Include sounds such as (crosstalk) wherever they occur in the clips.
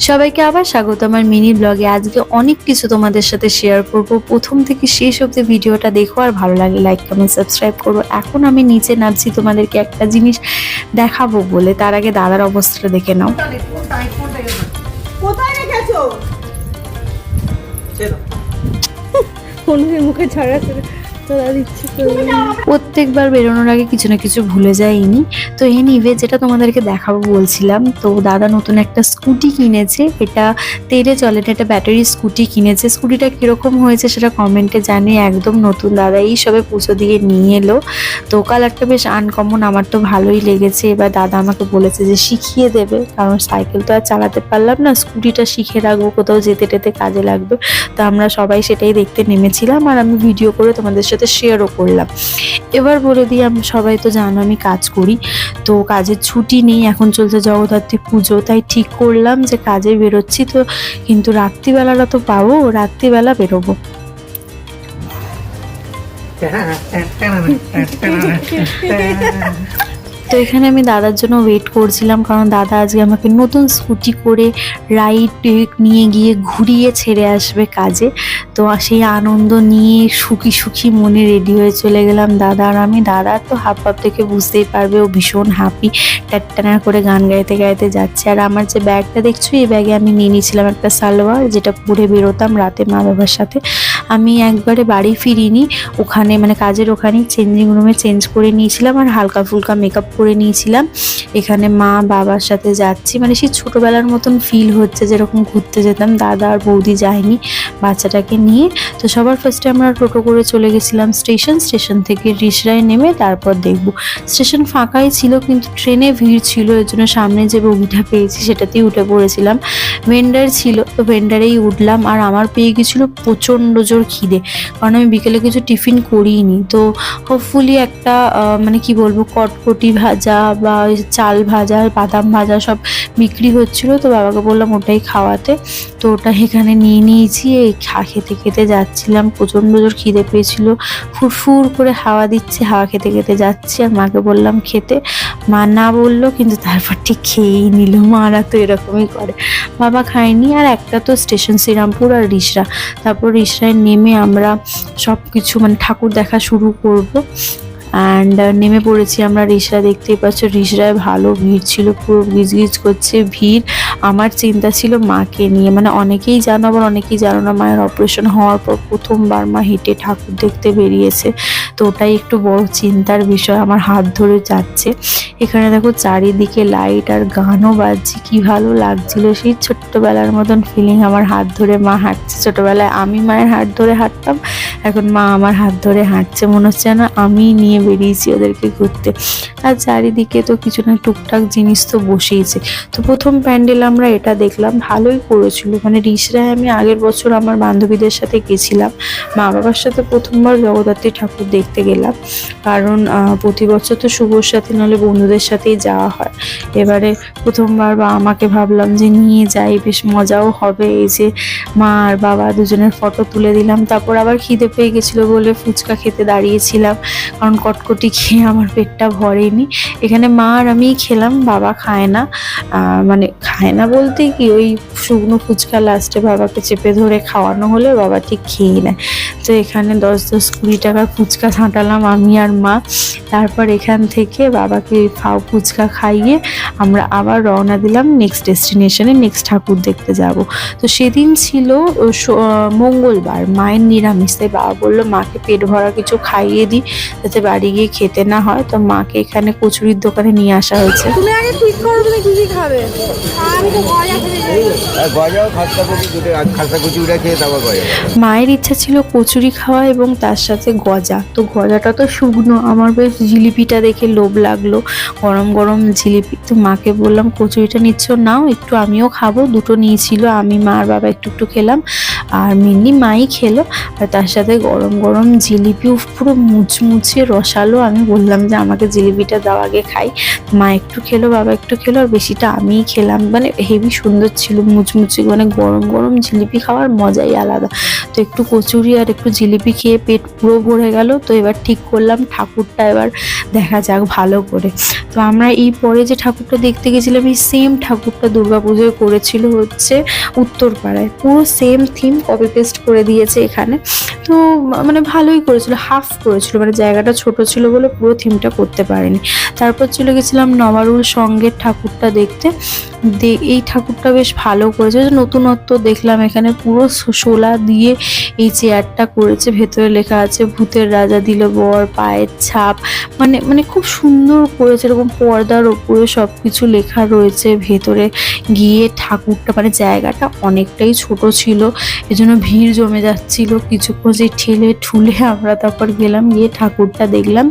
সবাইকে আবার স্বাগত আমার মিনি ব্লগে। আজকে অনেক কিছু তোমাদের সাথে শেয়ার করব। প্রথম থেকে শেষ অব্দি ভিডিওটা দেখো আর ভালো লাগে লাইক কমেন্ট সাবস্ক্রাইব করো। এখন আমি নিচে নামছি তোমাদেরকে একটা জিনিস দেখাবো বলে। তার আগে দাদার অবস্থাটা দেখে নাও। কোথায় রেখেছো? মুখে ছাড়া প্রত্যেকবার বেরোনোর আগে কিছু না কিছু ভুলে যাইনি। তো এনিওয়ে যেটা তোমাদেরকে দেখাবো বলছিলাম, তো দাদা নতুন একটা স্কুটি কিনেছে। এটা তেলে চলে, এটা একটা ব্যাটারি স্কুটি কিনেছে। স্কুটিটা কীরকম হয়েছে সেটা কমেন্টে জানি একদম নতুন দাদা এই সবে পুজো দিয়ে নিয়ে এলো। তো কালারটা বেশ আনকমন আমার তো ভালোই লেগেছে। এবার দাদা আমাকে বলেছে যে শিখিয়ে দেবে, কারণ সাইকেল তো আর চালাতে পারলাম না। স্কুটিটা শিখে রাখব, কোথাও যেতে টেতে কাজে লাগবে। তো আমরা সবাই সেটাই দেখতে নেমেছিলাম। আর আমি ভিডিও করে তোমাদের সাথে শেয়ারও করলাম এবার বলে দিই আমি সবাই তো জানো আমি কাজ করি তো কাজের ছুটি নেই এখন চলছে জগদ্ধাত্রী পুজো তাই ঠিক করলাম যে কাজে বেরোচ্ছি তো কিন্তু রাত্রিবেলাটা তো পাবো রাত্রিবেলা বেরোবো তো এখানে আমি দাদার জন্য ওয়েট করছিলাম, কারণ দাদা আজকে আমাকে নতুন স্কুটি করে রাইড নিয়ে গিয়ে ঘুরিয়ে ছেড়ে আসবে কাজে। তো সেই আনন্দ নিয়ে সুখী সুখী মনে রেডি হয়ে চলে গেলাম দাদা আর আমি। দাদা তো হাফ হাফ থেকে বুঝতেই পারবে, ও ভীষণ হ্যাপি টাট্টানা করে গান গাইতে গাইতে যাচ্ছে। আর আমার যে ব্যাগটা দেখছ, এই ব্যাগে আমি নিয়ে নিয়েছিলাম একটা সালোয়ার, যেটা পরে বেরোতাম রাতে মা বাবার সাথে। আমি একবারে বাড়ি ফিরিনি। ওখানে মানে কাজের ওখানেই চেঞ্জিং রুমে চেঞ্জ করে নিয়েছিলাম আর হালকা ফুলকা মেকআপ করে নিয়েছিলাম। এখানে মা বাবার সাথে যাচ্ছি। মানে সেই ছোটোবেলার মতন ফিল হচ্ছে যেরকম ঘুরতে যেতাম। দাদা আর বৌদি যায়নি বাচ্চাটাকে নিয়ে। তো সবার ফার্স্টে আমরা টোটো করে চলে গেছিলাম স্টেশন স্টেশন থেকে রিসরায় নেমে তারপর দেখব। স্টেশন ফাঁকাই ছিল কিন্তু ট্রেনে ভিড় ছিল। এর জন্য সামনে যে বগিটা পেয়েছি সেটাতেই উঠে পড়েছিলাম। ভেন্ডার ছিল। তো ভেন্ডারেই উঠলাম আর আমার পেয়ে গেছিল প্রচণ্ড জোর খিদে। কারণ আমি বিকেলে কিছু টিফিন করিনি। তো হোপফুলি একটা মানে কি বলব, কটকটি ভাজা বা চাল ভাজা, বাদাম ভাজা সব বিক্রি হচ্ছিল। তো বাবাকে বললাম ওটাই খাওয়াতে। তো ওটা এখানে নিয়ে নিয়েছি। এই খা, খেতে খেতে যাচ্ছিলাম। প্রচণ্ড জোর খিদে পেয়েছিল। ফুরফুর করে হাওয়া দিচ্ছে, হাওয়া খেতে খেতে যাচ্ছি। আর মাকে বললাম খেতে। মা না বলল, কিন্তু তারপর ঠিক খেয়েই নিল। মারা তো এরকমই করে। বাবা খায়নি। আর একটা তো স্টেশন শ্রীরামপুর আর রিসরা। তারপর রিসরায় নেমে আমরা সব কিছু মানে ঠাকুর দেখা শুরু করব। অ্যান্ড নেমে পড়েছি আমরা রিসরা, দেখতেই পাচ্ছ রিসরায় ভালো ভিড় ছিল, পুরো গিজগিজ করছে ভিড়। আমার চিন্তা ছিল মাকে নিয়ে মানে অনেকেই জানো, আবার অনেকেই জানো না, মায়ের অপারেশন হওয়ার পর প্রথমবার মা হেঁটে ঠাকুর দেখতে বেরিয়েছে। তো ওটাই একটু বড় চিন্তার বিষয়, আমার হাত ধরে যাচ্ছে। এখানে দেখো চারিদিকে লাইট আর গানও বাজছে, কি ভালো লাগছিল। সেই ছোট্টবেলার মতন ফিলিং আমার হাত ধরে মা হাঁটছে। ছোটবেলায় আমি মায়ের হাত ধরে হাঁটতাম, এখন মা আমার হাত ধরে হাঁটছে। মনে হচ্ছে যেন আমি নিয়ে বেরিয়েছি ওদেরকে ঘুরতে। আর চারিদিকে তো কিছু না টুকটাক জিনিস তো বসেইছে। তো প্রথম প্যান্ডেল আমরা এটা দেখলাম, ভালোই করেছিল। মানে রিসরায় আমি আগের বছর আমার বান্ধবীদের সাথে গেছিলাম। মা বাবার সাথে প্রথমবার জগদ্ধাত্রী ঠাকুর দেখতে গেলাম। কারণ প্রতি বছর তো শুভর সাথে নাহলে বন্ধুদের সাথেই যাওয়া হয়। এবারে প্রথমবার বা, আমাকে ভাবলাম যে নিয়ে যাই, বেশ মজাও হবে। এই যে মা আর বাবা দুজনের ফটো তুলে দিলাম। তারপর আবার খিদে পেয়ে গেছিল বলে ফুচকা খেতে দাঁড়িয়েছিলাম। কারণ কটকটি খেয়ে আমার পেটটা ভরেনি। এখানে মা আর আমি খেলাম, বাবা খায় না। মানে খায় না বলতে কি, ওই শুকনো ফুচকা লাস্টে বাবাকে চেপে ধরে খাওয়ানো হলে বাবা ঠিক খেয়ে নেয়। তো এখানে দশ দশ কুড়ি টাকার ফুচকা ছাঁটালাম আমি আর মা। তারপর এখান থেকে বাবাকে ফাও ফুচকা খাইয়ে আমরা আবার রওনা দিলাম নেক্সট ডেস্টিনেশনে নেক্সট ঠাকুর দেখতে যাব। তো সেদিন ছিল মঙ্গলবার। মায়ের নিরামিষ তাই বাবা বলল, মাকে পেট ভরা কিছু খাইয়ে দিই, যাতে বাড়ি গিয়ে খেতে না হয় তো মাকে এখানে কচুরির দোকানে নিয়ে আসা হয়েছে। তুমি আগে ঠিক করো তুমি কি কি খাবে? আমি তো গজা খেতে গজাও খাস্তা কুচি দুটো খাস্তা কুচি খেয়ে তারপর গজা। মায়ের ইচ্ছা ছিল কচুরি খাওয়া এবং তার সাথে গজা। তো গজাটা তো শুকনো আমার বেশ জিলিপিটা দেখে লোভ লাগল গরম গরম জিলিপি। তো মাকে বললাম কচুরিটা নিচ্ছ নাও একটু আমিও খাব। দুটো নিয়েছিল আমি মা আর বাবা একটু একটু খেলাম। আর মেনলি মাই খেলো, আর তার সাথে গরম গরম জিলিপি পুরো মুচমুচে রসালো। আমি বললাম যে, আমাকে জিলিপিটা দাও, আগে খাই। মা একটু খেলো, বাবা একটু খেলো, আর বেশিটা আমিই খেলাম। মানে হেভি সুন্দর ছিল, মুচমুচে মানে গরম গরম জিলিপি খাওয়ার মজাই আলাদা। তো একটু কচুরি আর একটু জিলিপি খেয়ে পেট পুরো ভরে গেল। তো এবার ঠিক করলাম, ঠাকুরটা এবার দেখা যাক ভালো করে। তো আমরা এই পরে যে ঠাকুরটা দেখতে গেছিলাম, এই সেম ঠাকুরটা দুর্গাপুজোয় করেছিল হচ্ছে উত্তরপাড়ায়। পুরো সেম থিম কপি পেস্ট করে দিয়েছে এখানে। তো মানে ভালোই করেছিল হাফ করেছিল মানে জায়গাটা ছোট ছিল বলে পুরো থিমটা করতে পারেনি। তারপর চলে গেছিলাম নবারুল সঙ্গের ঠাকুরটা দেখতে। এই ঠাকুরটা বেশ ভালো করেছে। নতুনত্ব দেখলাম এখানে, পুরো শোলা দিয়ে এই চেয়ারটা করেছে। ভেতরে লেখা আছে, ভূতের রাজা দিল বর, পায়ের ছাপ। মানে মানে খুব সুন্দর করেছে। এরকম পর্দার ওপরে সব কিছু লেখা রয়েছে। ভেতরে গিয়ে ঠাকুরটা মানে জায়গাটা অনেকটাই ছোট ছিল। এজন্য ভিড় জমে যাচ্ছিল। কিছুক্ষণ যে ঠেলে ঠুলে আমরা তারপর গেলাম, গিয়ে ঠাকুরটা দেখলাম।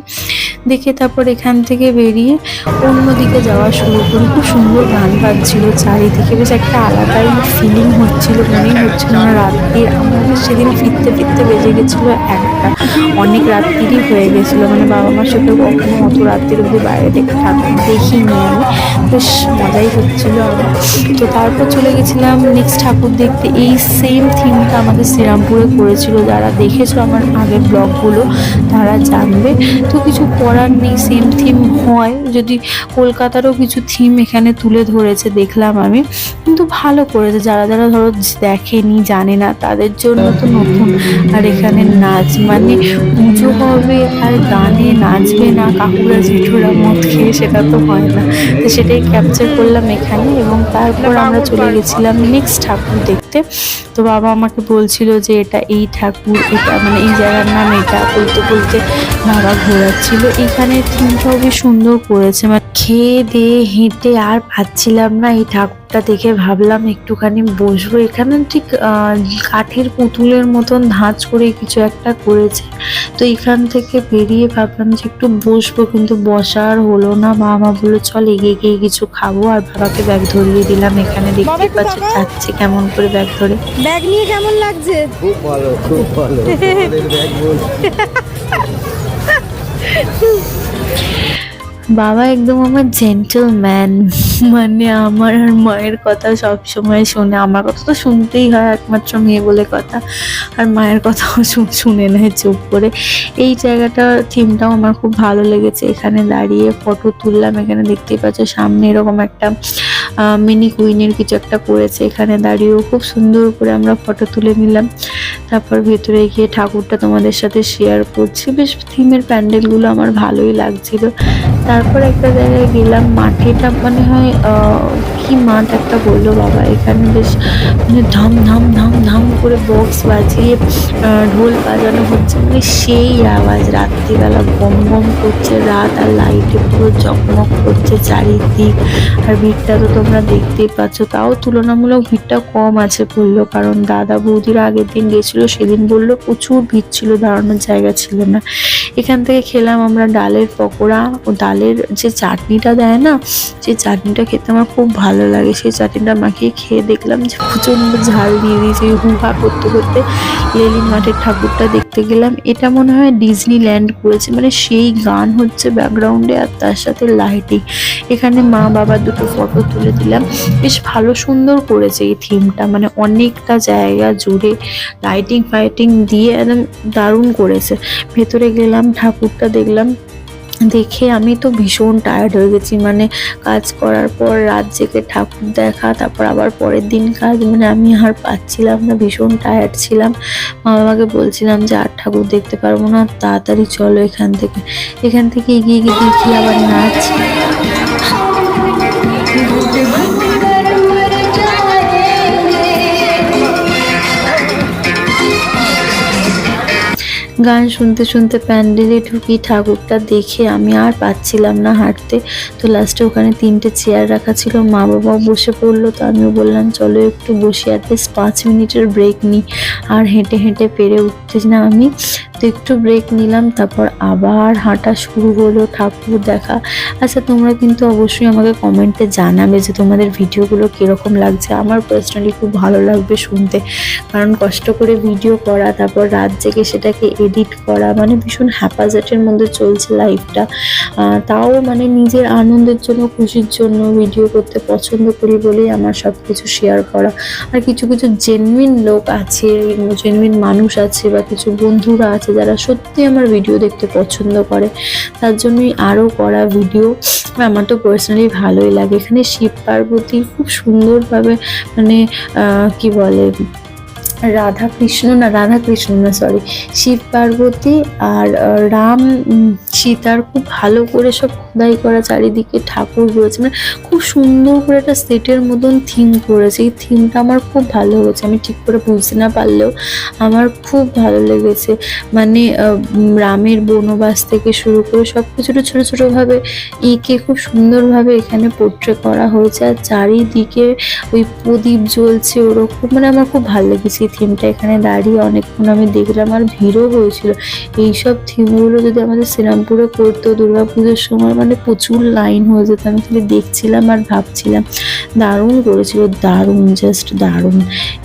দেখে তারপর এখান থেকে বেরিয়ে অন্যদিকে যাওয়া শুরু করি খুব সুন্দর গান বাজছিল চারিদিকে। বেশ একটা আলাদাই ফিলিং হচ্ছিল মনে হচ্ছিল না রাত্রির আমাদের সেদিন ফিরতে ফিরতে বেজে গেছিল একটা অনেক রাত্রিরই হয়ে গেছিল। মানে বাবা মার সাথে কখনো অত রাত্রির অব্দি বাইরে ঠাকুর দেখিনি আমি। বেশ মজাই হচ্ছিল তো তারপর চলে গেছিলাম নেক্সট ঠাকুর দেখতে। এই সেম থিমটা আমাদের শ্রীরামপুরে করেছিল। যারা দেখেছ আমার আগের ব্লগগুলো, তারা জানবে। তো কিছু করার নেই সেম থিম হয়। যদি কলকাতারও কিছু থিম এখানে তুলে ধরেছে, দেখলাম আমি। কিন্তু ভালো করেছে। যারা যারা ধরো দেখেনি, জানে না, তাদের জন্য তো নতুন। আর এখানে নাচ মানে পুজো হবে আর গানে নাচবে না কাকুরা জেঠুরা মদ খেয়ে সেটা তো হয় না। তো সেটাই ক্যাপচার করলাম এখানে এবং তারপর আমরা চলে গেছিলাম নেক্সট ঠাকুর দেখতে। তো বাবা আমাকে বলছিল যে এটা এই ঠাকুর এটা মানে এই জায়গার নাম এটা বলতে বলতে বাবা ঘোরাচ্ছিল। এখানে থিমটাও বেশ সুন্দর করেছে। মানে খেয়ে দিয়ে হেঁটে আর পাচ্ছিলাম না এই ঠাকুরটা দেখে ভাবলাম একটুখানি বসবো। এখানে ঠিক কাঠের পুতুলের মতন ধাঁচ করে কিছু একটা করেছে। তো এখান থেকে বেরিয়ে ভাবলাম যে একটু বসবো কিন্তু বসার হলো না। বাবা বলল চল এগিয়ে গিয়ে কিছু খাব। আর বাবাকে ব্যাগ ধরিয়ে দিলাম এখানে দেখতে পাচ্ছি যাচ্ছে কেমন করে ব্যাগ ধরে। ব্যাগ নিয়ে কেমন লাগছে? খুব ভালো খুব ভালো। তোমাদের ব্যাগ বল। (laughs) বাবা একদম আমার জেন্টলম্যান (laughs) মানে আমার আর মায়ের কথা সব সময় শোনে। আমার কথা তো শুনতেই হয় একমাত্র মেয়ে বলে কথা। আর মায়ের কথাও (laughs) শুনে নেয় চুপ করে। এই জায়গাটা থিমটাও আমার খুব ভালো লেগেছে। এখানে দাঁড়িয়ে ফটো তুললাম। এখানে দেখতেই পাচ্ছ সামনে এরকম একটা মিনি কুইনের কিছু একটা করেছে এখানে দাঁড়িয়েও। খুব সুন্দর করে আমরা ফটো তুলে নিলাম। তারপর ভেতরে গিয়ে ঠাকুরটা তোমাদের সাথে শেয়ার করছি। বেশ থিমের প্যান্ডেলগুলো আমার ভালোই লাগছিল। তারপর একটা জায়গায় গেলাম, মাঠেটা মানে হয় কি মাঠ একটা বলল বাবা। এখানে বেশ মানে ধাম ধাম ধাম ধাম করে বক্স বাজিয়ে ঢোল বাজানো হচ্ছে। মানে সেই আওয়াজ, রাত্রিবেলা গম গম করছে, রাত আর লাইটে পুরো জগমগ করছে চারিদিক। আর ভিড়টা তো তোমরা দেখতেই পাচ্ছ, তাও তুলনামূলক ভিড়টা কম আছে বলল, কারণ দাদা বৌদির আগের দিন গেছিল, সেদিন বলল প্রচুর ভিড় ছিল, দাঁড়ানোর জায়গা ছিল না। এখান থেকে খেলাম আমরা ডালের পকোড়া, ও ডালের যে চাটনিটা দেয় না, সেই চাটনিটা খেতে আমার খুব ভালো লাগে। সেই চাটনিটা মাখিয়ে খেয়ে দেখলাম যে প্রচণ্ড ঝাল দিয়ে দিয়েছে, হুহা করতে করতে লেলিন মাঠের ঠাকুরটা দেখতে গেলাম। এটা মনে হয় ডিজনি ল্যান্ড করেছে মানে সেই গান হচ্ছে ব্যাকগ্রাউন্ডে আর তার সাথে লাইটিং। এখানে মা বাবার দুটো ফটো তুলে দিলাম। বেশ ভালো সুন্দর করেছে এই থিমটা। মানে অনেকটা জায়গা জুড়ে লাইটিং ফাইটিং দিয়ে একদম দারুণ করেছে। ভেতরে গেলাম, ঠাকুরটা দেখলাম। দেখে আমি তো ভীষণ টায়ার্ড হয়ে গেছি। মানে কাজ করার পর রাত জেগে ঠাকুর দেখা, তারপর আবার পরের দিন কাজ। মানে আমি আর পাচ্ছিলাম না, ভীষণ টায়ার্ড ছিলাম। মা বাবাকে বলছিলাম যে, আর ঠাকুর দেখতে পারব না, তাড়াতাড়ি চলো এখান থেকে। এখান থেকে এগিয়ে গিয়ে দেখি আবার নাচ। গান শুনতে শুনতে প্যান্ডেলে ঢুকি, ঠাকুরটা দেখে আমি আর পাচ্ছিলাম না হাঁটতে। তো লাস্টে ওখানে তিনটে চেয়ার রাখা ছিল মা বাবাও বসে পড়ল, তো আমিও বললাম, চলো একটু বসে অ্যাটলিস্ট পাঁচ মিনিটের ব্রেক নিই। আর হেঁটে হেঁটে পেরে উঠতে না আমি তো একটু ব্রেক নিলাম, তারপর আবার হাঁটা শুরু হলো ঠাকুর দেখা। আচ্ছা তোমরা কিন্তু অবশ্যই আমাকে কমেন্টে জানাবে যে তোমাদের ভিডিওগুলো কীরকম লাগছে। আমার পার্সোনালি খুব ভালো লাগবে শুনতে, কারণ কষ্ট করে ভিডিও করা, তারপর রাত জেগে সেটাকে এডিট করা মানে ভীষণ হ্যাপাজেটের মধ্যে চলছে লাইফটা তাও মানে নিজের আনন্দের জন্য, খুশির জন্য ভিডিও করতে পছন্দ করি বলেই আমার সব কিছু শেয়ার করা। আর কিছু কিছু জেনুইন লোক আছে জেনুইন মানুষ আছে বা কিছু বন্ধুরা আছে যারা সত্যি আমার ভিডিও দেখতে পছন্দ করে, তার জন্যই আরও করা ভিডিও আমার তো পার্সোনালি ভালোই লাগে। এখানে শিব পার্বতী খুব সুন্দরভাবে মানে কি বলে রাধা কৃষ্ণ না রাধা কৃষ্ণ না সরি শিব পার্বতী আর রাম সীতার খুব ভালো করে সব খোদাই করা চারিদিকে ঠাকুর রয়েছে। মানে খুব সুন্দর করে একটা সেটের মতন থিম করেছে। এই থিমটা আমার খুব ভালো হয়েছে। আমি ঠিক করে বুঝতে না পারলেও আমার খুব ভালো লেগেছে। মানে রামের বনবাস থেকে শুরু করে সব কিছুটা ছোটো ছোটোভাবে এঁকে খুব সুন্দরভাবে এখানে পোট্রে করা হয়েছে। আর চারিদিকে ওই প্রদীপ জ্বলছে ওরকম। মানে আমার খুব ভালো লেগেছে। থিমটা এখানে দাঁড়িয়ে অনেকক্ষণ আমি দেখলাম আর ভিড়ও হয়েছিল। এইসব থিমগুলো যদি আমাদের শ্রীরামপুরে করতো, দুর্গাপুজোর সময় মানে প্রচুর লাইন হয়ে যেত। আমি খালি দেখছিলাম আর ভাবছিলাম, দারুণ করেছিল, দারুণ জাস্ট দারুণ।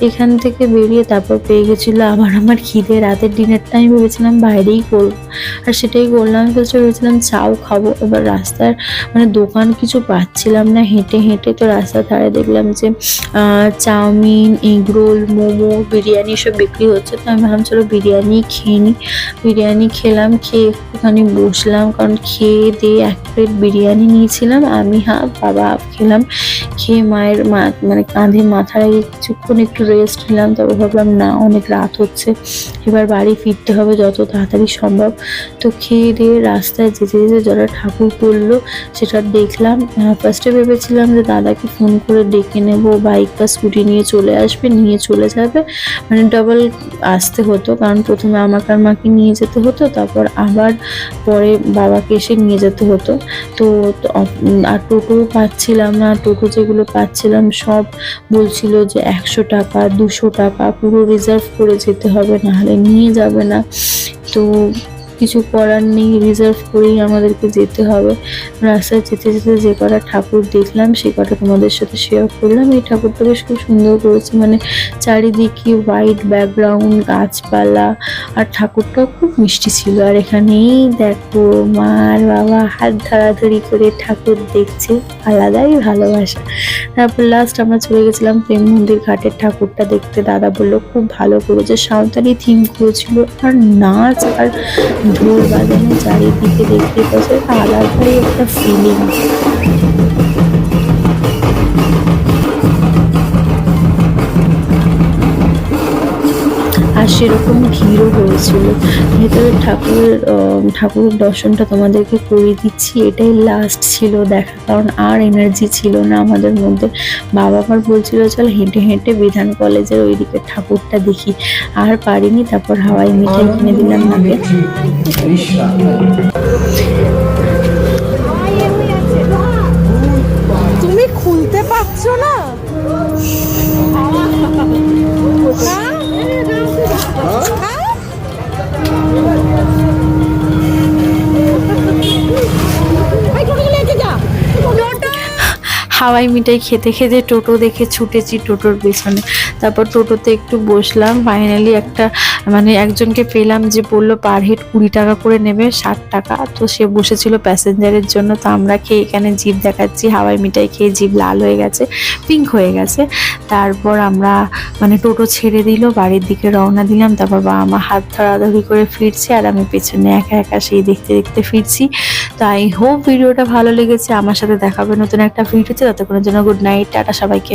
এখান থেকে বেরিয়ে তারপর পেয়ে গেছিল আবার আমার খিদে। রাতের ডিনারটা আমি ভেবেছিলাম বাইরেই করব। আর সেটাই করলাম ফেলছে ভেবেছিলাম চাও খাব। এবার রাস্তার মানে দোকান কিছু পাচ্ছিলাম না, হেঁটে হেঁটে তো রাস্তার ধারে দেখলাম যে চাউমিন এগরোল মোমো বিরিয়ানি সব বিক্রি হচ্ছে, তো আমি ভাবলাম চলো বিরিয়ানি খেয়ে নিই বিরিয়ানি খেলাম, খেয়ে একটুখানি বসলাম কারণ খেয়ে দিয়ে এক প্লেট বিরিয়ানি নিয়েছিলাম, আমি হাফ, বাবা হাফ খেলাম। খেয়ে মায়ের মা মানে কাঁধে মাথা রেখে কিছুক্ষণ একটু রেস্ট নিলাম তবে ভাবলাম না, অনেক রাত হচ্ছে, এবার বাড়ি ফিরতে হবে যত তাড়াতাড়ি সম্ভব। তো খেয়ে দিয়ে রাস্তায় যেতে যেতে যারা ঠাকুর করল সেটা দেখলাম। ফার্স্টে ভেবেছিলাম যে দাদাকে ফোন করে ডেকে নেব বাইক বা স্কুটি নিয়ে চলে আসবে, নিয়ে চলে যাবে। মানে ডাবল আসতে হতো, কারণ প্রথমে আমাকে আর মাকে নিয়ে যেতে হতো, তারপর আবার পরে বাবাকে এসে নিয়ে যেতে হতো। তো আর টোটো পাচ্ছিলাম না, টোটো যেগুলো পাচ্ছিলাম সব বলছিল যে একশো টাকা, দুশো টাকা, পুরো রিজার্ভ করে যেতে হবে, নাহলে নিয়ে যাবে না। তো কিছু করার নেই রিজার্ভ করেই আমাদেরকে যেতে হবে। রাস্তায় যেতে যেতে যে কটা ঠাকুর দেখলাম, সে কটা তোমাদের সাথে শেয়ার করলাম। এই ঠাকুরটা বেশ খুব সুন্দর করেছে মানে চারিদিকে হোয়াইট ব্যাকগ্রাউন্ড গাছপালা, আর ঠাকুরটাও খুব মিষ্টি ছিল। আর এখানেই দেখো মা আর বাবা হাত ধরাধরি করে ঠাকুর দেখছে, আলাদাই ভালোবাসা। তারপর লাস্ট আমরা চলে গেছিলাম প্রেম মন্দির ঘাটের ঠাকুরটা দেখতে। দাদা বলল, খুব ভালো করেছে। সাঁওতালি থিম করেছিল আর নাচ আর ঢোল বাজানো চারিদিকে দেখতে পাচ্ছে আলাদাই একটা ফিলিং সেরকম ভিড়ও হয়েছিল। ভেতরে ঠাকুরের ঠাকুর ঠাকুরের দর্শনটা তোমাদেরকে করে দিচ্ছি। এটাই লাস্ট ছিল দেখা, কারণ আর এনার্জি ছিল না আমাদের মধ্যে। বাবা আবার বলছিল, চল হেঁটে হেঁটে বিধান কলেজের ওইদিকে ঠাকুরটা দেখি। আর পারিনি, তারপর হাওয়াই মিঠাই কিনে দিলাম মাকে। মিঠাই খেতে খেতে টোটো দেখে ছুটেছি টোটোর পেছনে। তারপর টোটোতে একটু বসলাম। ফাইনালি একটা মানে একজনকে পেলাম যে বলল পার হেড কুড়ি টাকা করে নেবে, ষাট টাকা। তো সে বসেছিল প্যাসেঞ্জারের জন্য। তো আমরা খেয়ে এখানে জিপ দেখাচ্ছি। হাওয়াই মিঠাই খেয়ে জিপ লাল হয়ে গেছে পিঙ্ক হয়ে গেছে। তারপর আমরা মানে টোটো ছেড়ে দিল, বাড়ির দিকে রওনা দিলাম। তারপর বাবা মা হাত ধরাধরি করে ফিরছে আর আমি পেছনে একা একা সেই দেখতে দেখতে ফিরছি। তো আই হোপ ভিডিওটা ভালো লেগেছে। আমার সাথে দেখাবে নতুন একটা ভিডিওতে। জন্য গুড নাইট টাটা সবাইকে।